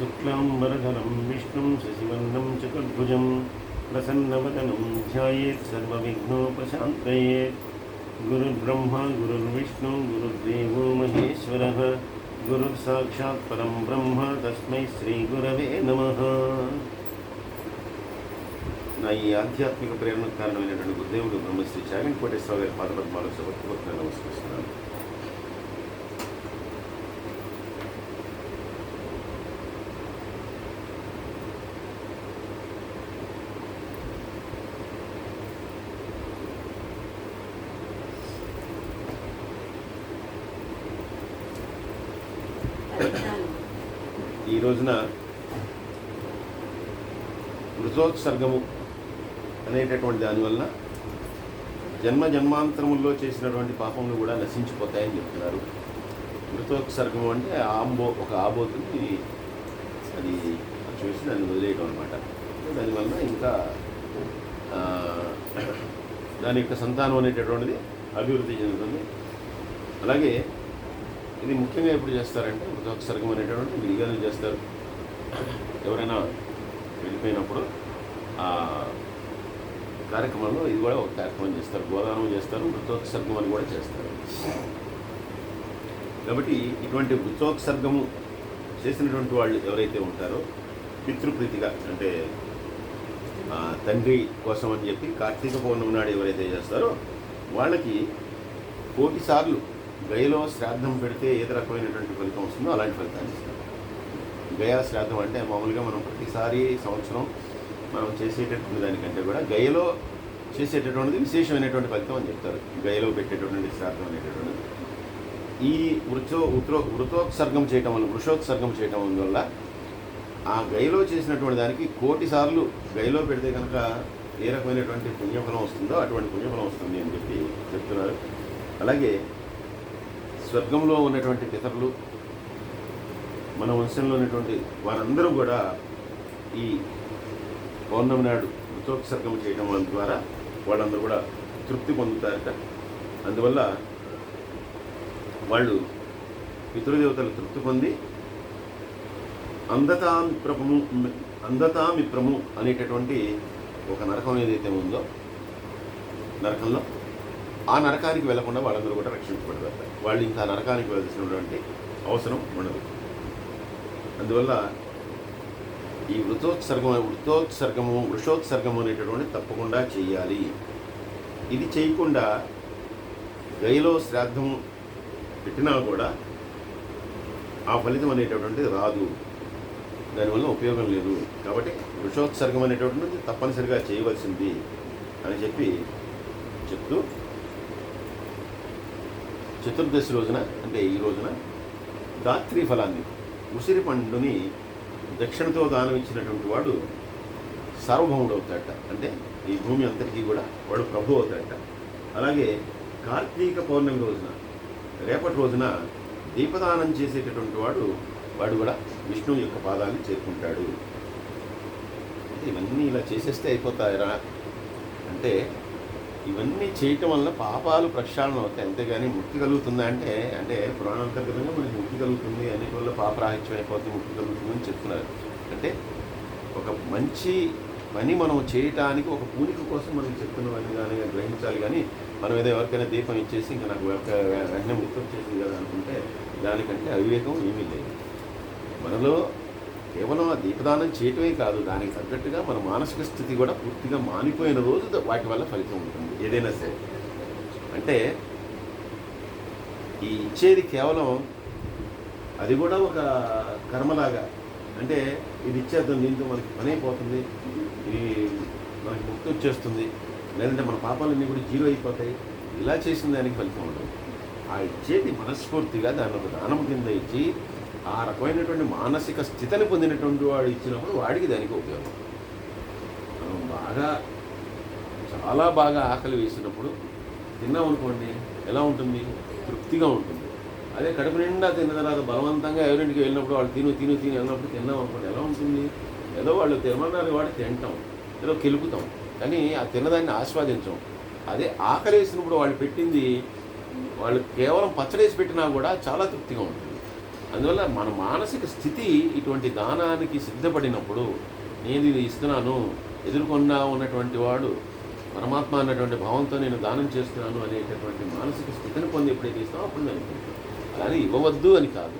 शुक्लाम्बरधरं विष्णुं शशिवर्णं चतुर्भुजं प्रसन्नवदनं ध्यायेत् सर्वविघ्नोपशान्तये गुरुर्ब्रह्मा गुरुर्विष्णु गुरुर्देवो महेश्वरः गुरुर्साक्षात् परं ब्रह्म तस्मै శ్రీగురవే నమః నా ఈ ఆధ్యాత్మిక ప్రేరణకు కారణమైనటువంటి గురుదేవుడు బ్రహ్మశ్రీ చాగంటి కోటేశ్వర గారి పాదపద్మాలకు సమర్పణ నమస్కరిస్తున్నాను ఈ రోజున మృతోత్సర్గము అనేటటువంటి దానివల్ల జన్మ జన్మాంతరముల్లో చేసినటువంటి పాపములు కూడా నశించిపోతాయని చెప్తున్నారు. మృతోత్సర్గము అంటే ఆంబో ఒక ఆబోతుంది అది చూసి దాన్ని వదిలేయటం అనమాట దానివల్ల ఇంకా దాని యొక్క సంతానం అనేటటువంటిది అభివృద్ధి చెందుతుంది. అలాగే ఇది ముఖ్యంగా ఎప్పుడు చేస్తారంటే మృతోత్సర్గం అనేటటువంటి విడిగాలు చేస్తారు. ఎవరైనా వెళ్ళిపోయినప్పుడు ఆ కార్యక్రమంలో ఇది కూడా ఒక కార్యక్రమం చేస్తారు గోదానం చేస్తారు మృతోత్సర్గం అని కూడా చేస్తారు. కాబట్టి ఇటువంటి మృతోత్సర్గము చేసినటువంటి వాళ్ళు ఎవరైతే ఉంటారో పితృప్రీతిగా అంటే తండ్రి కోసం అని చెప్పి కార్తీక పౌర్ణమి నాడు ఎవరైతే చేస్తారో వాళ్ళకి కోటి సార్లు గయలో శ్రాద్ధం పెడితే ఏ రకమైనటువంటి ఫలితం వస్తుందో అలాంటి ఫలితాన్ని ఇస్తారు గయా శ్రాద్ధం అంటే మామూలుగా మనం ప్రతిసారి సంవత్సరం మనం చేసేటటువంటి దానికంటే కూడా గయలో చేసేటటువంటిది విశేషమైనటువంటి ఫలితం అని చెప్తారు. గయలో పెట్టేటటువంటి శ్రాద్ధం అనేటటువంటిది. ఈ వృత్తో వృతో వృతోత్సర్గం చేయటం వల్ల వృషోత్సర్గం చేయటం వల్ల ఆ గయలో చేసినటువంటి దానికి కోటి సార్లు గయలో పెడితే కనుక ఏ రకమైనటువంటి పుణ్యఫలం వస్తుందో అటువంటి పుణ్యఫలం వస్తుంది అని చెప్పి చెప్తున్నారు. అలాగే స్వర్గంలో ఉన్నటువంటి పితరులు మన వంశంలో ఉన్నటువంటి వారందరూ కూడా ఈ పౌర్ణమి నాడు మృతోత్సర్గం చేయడం వల్ల ద్వారా వాళ్ళందరూ కూడా తృప్తి పొందుతారట. అందువల్ల వాళ్ళు పితృదేవతలు తృప్తి పొంది అందతామిప్రము అందతామిప్రము అనేటటువంటి ఒక నరకం ఏదైతే ఉందో నరకంలో ఆ నరకానికి వెళ్ళకుండా వాళ్ళందరూ కూడా రక్షించబడతారు వాళ్ళు ఇంకా నరకానికి వెళ్ళాల్సినటువంటి అవసరం ఉండదు. అందువల్ల ఈ వృతోత్సర్గం వృతోత్సర్గము వృషోత్సర్గము అనేటటువంటి తప్పకుండా చేయాలి. ఇది చేయకుండా గైలో శ్రాద్ధం పెట్టినా కూడా ఆ ఫలితం అనేటటువంటిది రాదు. దానివల్ల ఉపయోగం లేదు. కాబట్టి వృషోత్సర్గం అనేటటువంటిది తప్పనిసరిగా చేయవలసింది అని చెప్పి చెప్తూ చతుర్దశి రోజున అంటే ఈ రోజున దాత్రి ఫలాన్ని ఉసిరి పండుని దక్షిణతో దానం ఇచ్చినటువంటి వాడు సార్వభౌముడు అవుతాడట. అంటే ఈ భూమి అంతటికీ కూడా వాడు ప్రభు అవుతాడట. అలాగే కార్తీక పౌర్ణమి రోజున రేపటి రోజున దీపదానం చేసేటటువంటి వాడు వాడు కూడా విష్ణువు యొక్క పాదాన్ని చేరుకుంటాడు. ఇవన్నీ ఇలా చేసేస్తే అయిపోతాయరా? అంటే ఇవన్నీ చేయటం వల్ల పాపాలు ప్రక్షాళన అవుతాయి. అంతేగాని ముక్తి కలుగుతుందా అంటే అంటే పురాణాంతర్గతంగా మనకి ముక్తి కలుగుతుంది అనేక వల్ల పాపరాహిత్యం అయిపోతుంది ముక్తి కలుగుతుంది అని చెప్తున్నారు. అంటే ఒక మంచి పని మనం చేయటానికి ఒక పూనిక కోసం మనం చెప్తున్నవన్నీ కానీ గ్రహించాలి. కానీ మనం ఏదో ఎవరికైనా దీపం ఇచ్చేసి ఇంకా నాకు వెంటనే ముక్తం చేసింది కదా అనుకుంటే దానికంటే అవివేకం ఏమీ లేదు. మనలో కేవలం ఆ దీపదానం చేయటమే కాదు దానికి తగ్గట్టుగా మన మానసిక స్థితి కూడా పూర్తిగా మానిపోయిన రోజు వాటి వల్ల ఫలితం ఉంటుంది. ఏదైనా సరే. అంటే ఈ ఇచ్చేది కేవలం అది కూడా ఒక కర్మలాగా. అంటే ఇది ఇచ్చేద్దాం దీంతో మనకి పని అయిపోతుంది ఇది మనకి ముక్తి వచ్చేస్తుంది. లేదంటే మన పాపాలన్నీ కూడా జీరో అయిపోతాయి. ఇలా చేసిన దానికి ఫలితం ఉండదు. ఆ ఇచ్చేది మనస్ఫూర్తిగా దాన్ని ఒక దానం కింద ఇచ్చి ఆ రకమైనటువంటి మానసిక స్థితిని పొందినటువంటి వాడు ఇచ్చినప్పుడు వాడికి దానికి ఉపయోగం. మనం బాగా చాలా బాగా ఆకలి వేసినప్పుడు తిన్నాం అనుకోండి ఎలా ఉంటుంది? తృప్తిగా ఉంటుంది. అదే కడుపు నిండా తిన్న తర్వాత బలవంతంగా ఎవరింటికి వెళ్ళినప్పుడు వాళ్ళు తిను తిను తిని వెళ్ళినప్పుడు తిన్నాం అనుకోండి ఎలా ఉంటుంది? ఏదో వాళ్ళు తినమన్నారు వాడు తింటాం ఏదో కెలుపుతాం కానీ ఆ తిన్నదాన్ని ఆస్వాదించం. అదే ఆకలి వేసినప్పుడు వాళ్ళు పెట్టింది వాళ్ళు కేవలం పచ్చడేసి పెట్టినా కూడా చాలా తృప్తిగా ఉంటుంది. అందువల్ల మన మానసిక స్థితి ఇటువంటి దానానికి సిద్ధపడినప్పుడు నేను ఇది ఇస్తున్నాను ఎదుర్కొన్నా ఉన్నటువంటి వాడు పరమాత్మ అన్నటువంటి భావంతో నేను దానం చేస్తున్నాను అనేటటువంటి మానసిక స్థితిని పొంది ఎప్పుడైతే ఇస్తామో అప్పుడు నేను అలానే ఇవ్వవద్దు అని కాదు.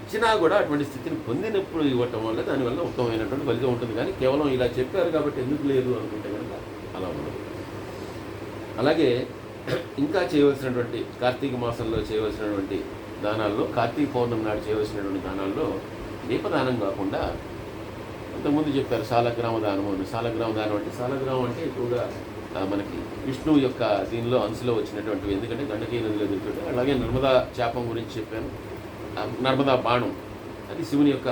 ఇచ్చినా కూడా అటువంటి స్థితిని పొందినప్పుడు ఇవ్వటం వల్ల దానివల్ల ఉత్తమమైనటువంటి ఫలితం ఉంటుంది. కానీ కేవలం ఇలా చెప్పారు కాబట్టి ఎందుకు లేదు అనుకుంటే కనుక అలా ఉండదు. అలాగే ఇంకా చేయవలసినటువంటి కార్తీక మాసంలో చేయవలసినటువంటి దానాల్లో కార్తీక పౌర్ణమి నాడు చేయవలసినటువంటి దానాల్లో దీపదానం కాకుండా అంతకుముందు చెప్పారు సాలగ్రామ దానం అని. సాలగ్రామ దానం అంటే సాలగ్రామం అంటే ఎక్కువగా మనకి విష్ణువు యొక్క దీనిలో అంశలో వచ్చినటువంటివి. ఎందుకంటే గండకీ నదిలో దొరుకుతాయి అలాగే నర్మదా చేపం గురించి చెప్పాను. నర్మదా బాణం అది శివుని యొక్క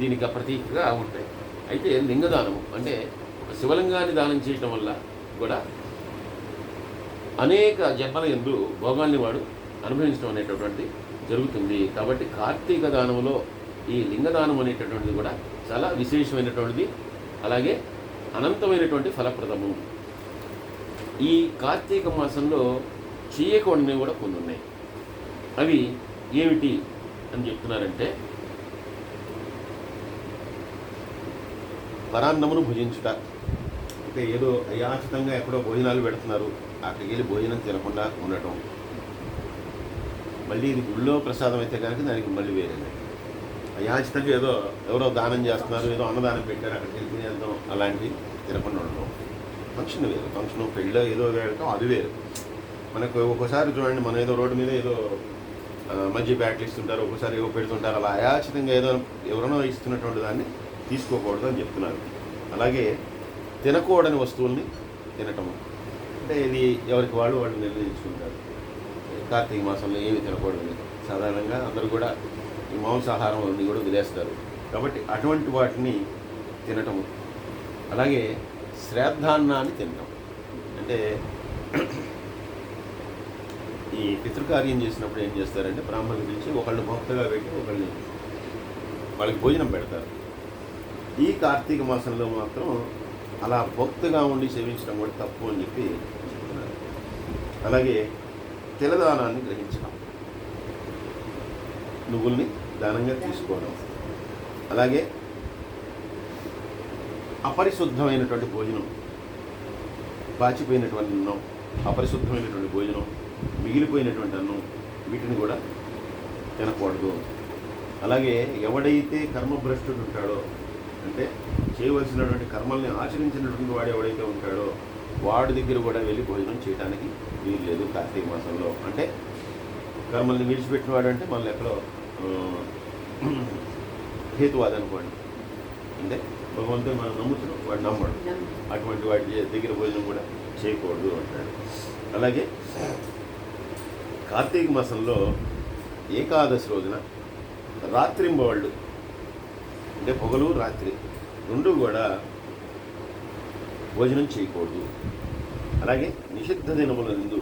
దీనికి ప్రతీకగా ఉంటాయి. అయితే లింగదానము అంటే ఒక శివలింగాన్ని దానం చేయటం వల్ల కూడా అనేక జన్మల ఎందు భోగాల్ని వాడు అనుభవించడం అనేటటువంటి జరుగుతుంది. కాబట్టి కార్తీక దానంలో ఈ లింగదానం అనేటటువంటిది కూడా చాలా విశేషమైనటువంటిది. అలాగే అనంతమైనటువంటి ఫలప్రదము. ఈ కార్తీక మాసంలో చేయకూడనివి కూడా కొన్ని ఉన్నాయి అవి ఏమిటి అని చెప్తున్నారంటే పరాన్నమును భుజించుట. అంటే ఏదో అయాచితంగా ఎక్కడో భోజనాలు పెడుతున్నారు. అక్కడికి వెళ్ళి భోజనం తినకుండా ఉండటం. మళ్ళీ ఇది గుళ్ళో ప్రసాదం అయితే కనుక దానికి మళ్ళీ వేరే అయాచితంగా ఏదో ఎవరో దానం చేస్తున్నారు ఏదో అన్నదానం పెట్టారు అక్కడికి వెళ్ళి తినేద్దాం అలాంటివి తినకుండా ఉండడం ఫంక్షన్ వేరు ఫంక్షన్ పెళ్ళో ఏదో వెళ్ళటం అది వేరు. మనకు ఒక్కోసారి చూడండి మనం ఏదో రోడ్డు మీద ఏదో మంచి బ్యాట్లు ఇస్తుంటారు ఒక్కోసారి ఏవో పెడుతుంటారు అలా అయాచితంగా ఏదో ఎవరైనా ఇస్తున్నటువంటి దాన్ని తీసుకోకూడదు అని చెప్తున్నారు. అలాగే తినకూడని వస్తువుల్ని తినటము అంటే ఇది ఎవరికి వాళ్ళు వాళ్ళు నిర్ణయించుకుంటారు. కార్తీక మాసంలో ఏమి తినకూడదు. సాధారణంగా అందరూ కూడా ఈ మాంసాహారం అన్ని కూడా వదిలేస్తారు. కాబట్టి అటువంటి వాటిని తినటము అలాగే శ్రాద్ధాన్నాన్ని తినటం. అంటే ఈ పితృకార్యం చేసినప్పుడు ఏం చేస్తారంటే బ్రాహ్మణులు పిలిచి ఒకళ్ళు భక్తగా పెట్టి ఒకళ్ళని వాళ్ళకి భోజనం పెడతారు. ఈ కార్తీక మాసంలో మాత్రం అలా భక్తుగా ఉండి సేవించడం కూడా తప్పు అని చెప్పి చెప్తున్నారు. అలాగే తిలదానాన్ని గ్రహించడం. నువ్వుల్ని దానంగా తీసుకోవడం. అలాగే అపరిశుద్ధమైనటువంటి భోజనం పాచిపోయినటువంటి అన్నం అపరిశుద్ధమైనటువంటి భోజనం మిగిలిపోయినటువంటి అన్నం వీటిని కూడా తినకూడదు. అలాగే ఎవడైతే కర్మభ్రష్టుడు ఉంటాడో అంటే చేయవలసినటువంటి కర్మల్ని ఆచరించినటువంటి వాడు ఎవడైతే ఉంటాడో వాడి దగ్గర కూడా వెళ్ళి భోజనం చేయడానికి వీలు లేదు కార్తీక మాసంలో. అంటే కర్మల్ని విడిచిపెట్టిన వాడు అంటే మళ్ళీ ఎక్కడో హేతువాది అనుకోండి. అంటే భగవంతుడు మనం నమ్ముతున్నాం వాడు నమ్మడు. అటువంటి వాటి దగ్గర భోజనం కూడా చేయకూడదు అంటాడు. అలాగే కార్తీక మాసంలో ఏకాదశి రోజున రాత్రింబవళ్ళు అంటే పొగలు రాత్రి రెండు కూడా భోజనం చేయకూడదు. అలాగే నిషిద్ధ దినముల నందు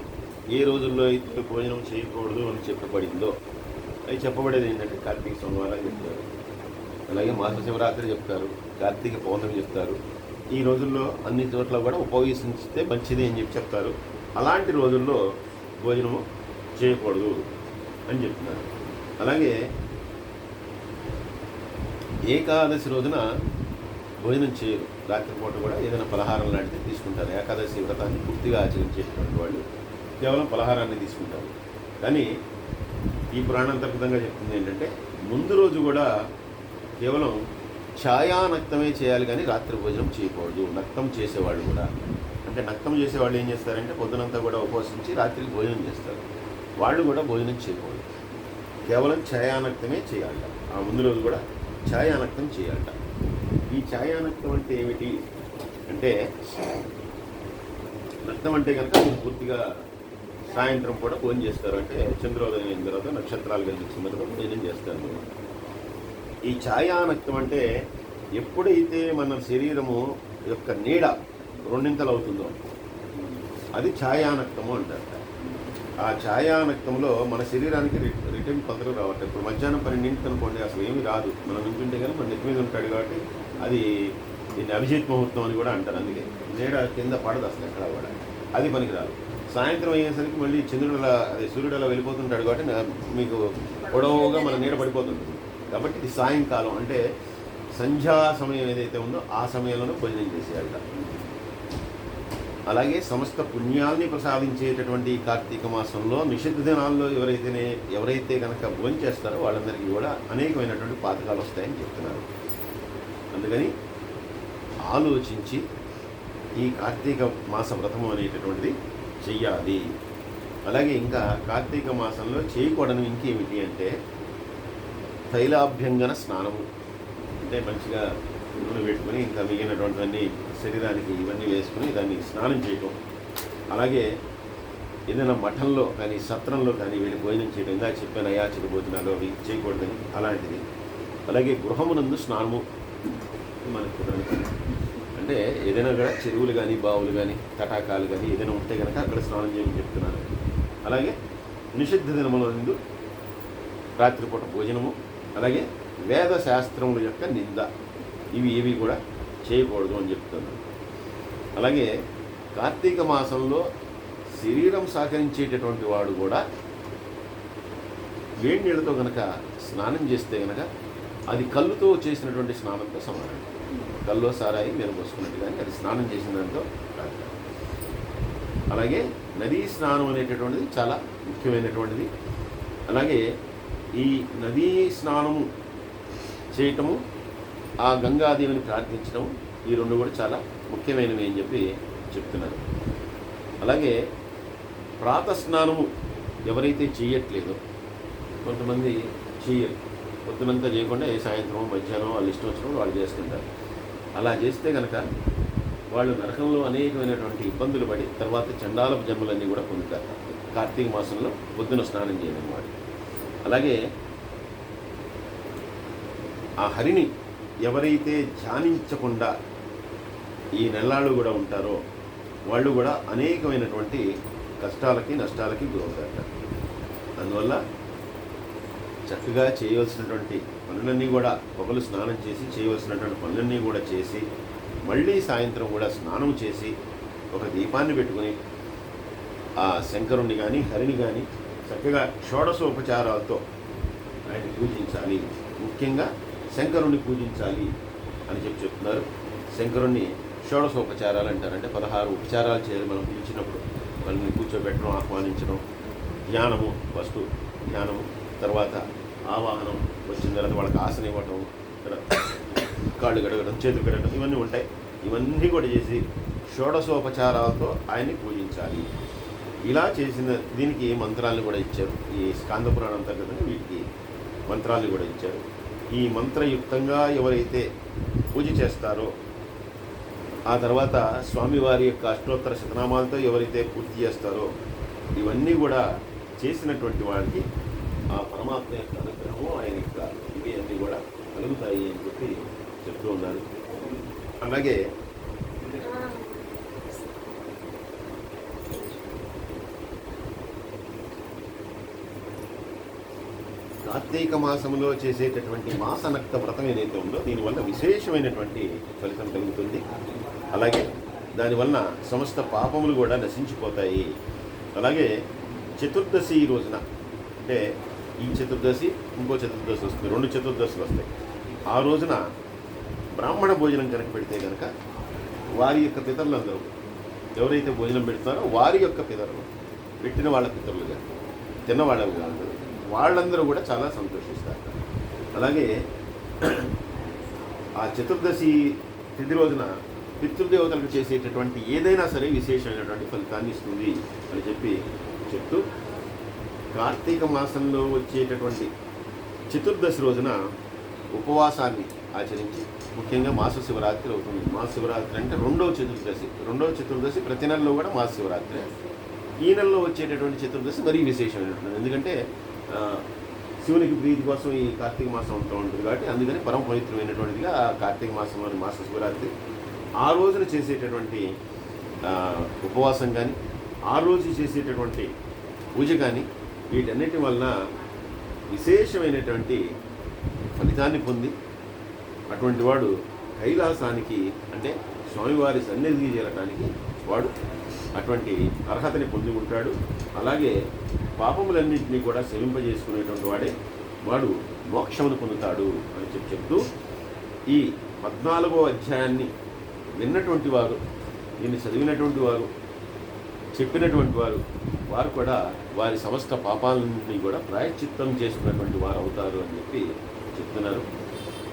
ఏ రోజుల్లో అయితే భోజనం చేయకూడదు అని చెప్పబడిందో అవి చెప్పబడేది ఏంటంటే కార్తీక సోమవారం చెప్తారు. అలాగే మాస శివరాత్రి చెప్తారు కార్తీక పౌర్ణమి చెప్తారు. ఈ రోజుల్లో అన్ని చోట్ల కూడా ఉపవేశించితే మంచిది అని చెప్పి చెప్తారు. అలాంటి రోజుల్లో భోజనము చేయకూడదు అని చెప్తున్నారు. అలాగే ఏకాదశి రోజున భోజనం చేయరు. రాత్రిపూట కూడా ఏదైనా పలహారం లాంటిది తీసుకుంటారు. ఏకాదశి వ్రతాన్ని పూర్తిగా ఆచరించేటువంటి వాళ్ళు కేవలం పలహారాన్ని తీసుకుంటారు. కానీ ఈ పురాణాంతర్గతంగా చెప్తుంది ఏంటంటే ముందు రోజు కూడా కేవలం ఛాయానక్తమే చేయాలి కానీ రాత్రి భోజనం చేయకూడదు. నక్తం చేసేవాళ్ళు కూడా. అంటే నక్తం చేసేవాళ్ళు ఏం చేస్తారంటే పొద్దునంతా కూడా ఉపవసించి రాత్రికి భోజనం చేస్తారు. వాళ్ళు కూడా భోజనం చేయకూడదు. కేవలం ఛాయానక్తమే చేయాలట. ఆ ముందు రోజు కూడా ఛాయానక్తం చేయాలట. ఈ ఛాయానక్తం అంటే ఏమిటి? అంటే నక్తం అంటే కనుక మీరు పూర్తిగా సాయంత్రం పూట భోజనం చేస్తారు. అంటే చంద్రోదయం అయిన తర్వాత నక్షత్రాలు కనిపించిన తర్వాత భోజనం చేస్తారు ఈ ఛాయానక్తం అంటే ఎప్పుడైతే మన శరీరము యొక్క నీడ రెండింతలు అవుతుందో అది ఛాయానక్తము అంటారు ఆ ఛాయానక్తంలో మన శరీరానికి రిటర్న్ పదలు రావట్లేదు. ఇప్పుడు మధ్యాహ్నం పన్నెండింటికి అనుకోండి అసలు ఏమి రాదు. మనం నుంచుంటే కానీ మన నెత్తి మీద ఉంటాడు కాబట్టి అది దీన్ని అభిజిత్ ముహూర్తం అని కూడా అంటారు. అందుకే నీడ కింద పడదు అసలు ఎక్కడ కూడా. అది పనికిరాదు. సాయంత్రం అయ్యేసరికి మళ్ళీ చంద్రుడు అలా అదే సూర్యుడు అలా వెళ్ళిపోతుంటాడు కాబట్టి మీకు పొడవుగా మన నీడ పడిపోతుంటుంది కాబట్టి ఇది సాయంకాలం. అంటే సంధ్యా సమయం ఏదైతే ఉందో ఆ సమయంలోనే భోజనం చేసేయాలట. అలాగే సమస్త పుణ్యాల్ని ప్రసాదించేటటువంటి కార్తీక మాసంలో నిషిద్ధ దినాల్లో ఎవరైతేనే ఎవరైతే కనుక భోజనం చేస్తారో వాళ్ళందరికీ కూడా అనేకమైనటువంటి పాతకాలు వస్తాయని చెప్తున్నారు. అందుకని ఆలోచించి ఈ కార్తీక మాస వ్రతము అనేటటువంటిది చెయ్యాలి. అలాగే ఇంకా కార్తీక మాసంలో చేయకూడని ఇంకేమిటి అంటే తైలాభ్యంగన స్నానము. అంటే మంచిగా నూనె పెట్టుకుని ఇంకా మిగిలినటువంటివన్నీ శరీరానికి ఇవన్నీ వేసుకుని దాన్ని స్నానం చేయటం. అలాగే ఏదైనా మఠంలో కానీ సత్రంలో కానీ వీళ్ళు భోజనం చేయడం ఇందా చెప్పాను అయాచిత భోజనాలు అవి చేయకూడదని అలాంటిది. అలాగే గృహమునందు స్నానము మనకు అంటే ఏదైనా కూడా చెరువులు కానీ బావులు కానీ తటాకాలు కానీ ఏదైనా ఉంటే కనుక అక్కడ స్నానం చేయమని చెప్తున్నారు. అలాగే నిషిద్ధ దినముల నిందు రాత్రిపూట భోజనము అలాగే వేద శాస్త్రముల యొక్క నింద. ఇవి ఏవి కూడా చేయకూడదు అని చెప్తున్నారు. అలాగే కార్తీక మాసంలో శరీరం సహకరించేటటువంటి వాడు కూడా వేడి నీళ్ళతో కనుక స్నానం చేస్తే కనుక అది కళ్ళుతో చేసినటువంటి స్నానంతో సమానం కల్లో సారాయి మీరు పోసుకున్నట్టు కానీ అది స్నానం చేసిన దాంతో కాదు అలాగే నదీ స్నానం అనేటటువంటిది చాలా ముఖ్యమైనటువంటిది. అలాగే ఈ నదీ స్నానము చేయటము ఆ గంగాదేవిని ప్రార్థించడం ఈ రెండు కూడా చాలా ముఖ్యమైనవి అని చెప్పి చెప్తున్నారు. అలాగే ప్రాత స్నానము ఎవరైతే చేయట్లేదో కొంతమంది చేయరు. పొద్దునంతా చేయకుండా ఏ సాయంత్రం మధ్యాహ్నం వాళ్ళు ఇష్టం వచ్చినప్పుడు వాళ్ళు చేస్తుంటారు. అలా చేస్తే కనుక వాళ్ళు నరకంలో అనేకమైనటువంటి ఇబ్బందులు పడి తర్వాత చండాలపు జన్మలన్నీ కూడా పొందుతారు. కార్తీక మాసంలో పొద్దున స్నానం చేయడం వాడు. అలాగే ఆ హరిని ఎవరైతే ధ్యానించకుండా ఈ నెల్లాళ్ళు కూడా ఉంటారో వాళ్ళు కూడా అనేకమైనటువంటి కష్టాలకి నష్టాలకి గురవుతారు అందువల్ల చక్కగా చేయవలసినటువంటి పనులన్నీ కూడా పొగలు స్నానం చేసి చేయవలసినటువంటి పనులన్నీ కూడా చేసి మళ్ళీ సాయంత్రం కూడా స్నానం చేసి ఒక దీపాన్ని పెట్టుకుని ఆ శంకరుణ్ణి కానీ హరిని కానీ చక్కగా షోడశోపచారాలతో ఆయన పూజించాలి. ముఖ్యంగా శంకరుణ్ణి పూజించాలి అని చెప్పి చెప్తున్నారు. శంకరుణ్ణి షోడశోపచారాలు అంటారంటే పదహారు ఉపచారాలు చేయాలి మనం పిలిచినప్పుడు. వాళ్ళని కూర్చోబెట్టడం ఆహ్వానించడం ధ్యానము ఫస్ట్ ధ్యానము తర్వాత ఆవాహనం వచ్చిన తర్వాత వాళ్ళకి ఆసన ఇవ్వటం కాళ్ళు గడగడం చేతులు గడగడం ఇవన్నీ ఉంటాయి. ఇవన్నీ కూడా చేసి షోడశోపచారాలతో ఆయన్ని పూజించాలి. ఇలా చేసిన దీనికి మంత్రాలను కూడా ఇచ్చారు. ఈ స్కాంద పురాణం వీటికి మంత్రాలను కూడా ఇచ్చారు. ఈ మంత్రయుక్తంగా ఎవరైతే పూజ చేస్తారో ఆ తర్వాత స్వామివారి యొక్క అష్టోత్తర శతనామాలతో ఎవరైతే పూర్తి చేస్తారో ఇవన్నీ కూడా చేసినటువంటి వాడికి ఆ పరమాత్మ యొక్క అనుగ్రహము ఆయన యొక్క ఇవి అన్నీ కూడా కలుగుతాయి అని చెప్పి చెప్తూ ఉన్నారు. అలాగే కార్తీక మాసంలో చేసేటటువంటి మాసనక్త వ్రతం ఏదైతే ఉందో దీనివల్ల విశేషమైనటువంటి ఫలితం కలుగుతుంది. అలాగే దానివల్ల సమస్త పాపములు కూడా నశించిపోతాయి. అలాగే చతుర్దశి రోజున అంటే ఈ చతుర్దశి ఇంకో చతుర్దశి వస్తుంది. రెండు చతుర్దశులు వస్తాయి. ఆ రోజున బ్రాహ్మణ భోజనం కనుక పెడితే కనుక వారి యొక్క పితరులు అందరూ ఎవరైతే భోజనం పెడుతున్నారో వారి యొక్క పితరులు పెట్టిన వాళ్ళ పితరులుగా తిన్నవాళ్ళ వాళ్ళందరూ వాళ్ళందరూ కూడా చాలా సంతోషిస్తారు. అలాగే ఆ చతుర్దశి తిథి రోజున పితృదేవతలకు చేసేటటువంటి ఏదైనా సరే విశేషమైనటువంటి ఫలితాన్ని ఇస్తుంది అని చెప్పి చెప్తూ కార్తీక మాసంలో వచ్చేటటువంటి చతుర్దశి రోజున ఉపవాసాన్ని ఆచరించి ముఖ్యంగా మాస శివరాత్రి అవుతుంది. మాస శివరాత్రి అంటే రెండవ చతుర్దశి. రెండవ చతుర్దశి ప్రతి నెలలో కూడా మాస శివరాత్రి ఈ నెలలో వచ్చేటటువంటి చతుర్దశి మరీ విశేషమైనటువంటి ఎందుకంటే శివునికి ప్రీతి కోసం ఈ కార్తీక మాసం అంతా ఉంటుంది కాబట్టి అందుకని పరమ పవిత్రమైనటువంటిదిగా కార్తీక మాసంలోని మాస శివరాత్రి ఆ రోజున చేసేటటువంటి ఉపవాసం కానీ ఆ రోజు చేసేటటువంటి పూజ కానీ వీటన్నిటి వలన విశేషమైనటువంటి ఫలితాన్ని పొంది అటువంటి వాడు కైలాసానికి అంటే స్వామివారి సన్నిధికి చేరటానికి వాడు అటువంటి అర్హతని పొంది ఉంటాడు. అలాగే పాపములన్నింటినీ కూడా సేవింపజేసుకునేటువంటి వాడే వాడు మోక్షమును పొందుతాడు అని చెప్పి చెప్తూ ఈ పద్నాలుగో అధ్యాయాన్ని విన్నటువంటి వారు దీన్ని చదివినటువంటి వారు చెప్పినటువంటి వారు వారు కూడా వారి సమస్త పాపాలన్నింటినీ కూడా ప్రాయశ్చిత్తం చేసుకున్నటువంటి వారు అవుతారు అని చెప్పి చెప్తున్నారు.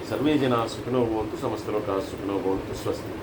సర్వే జన సుఖనో భవంతు సమస్తలో సుఖనో భవంతు స్వస్తి.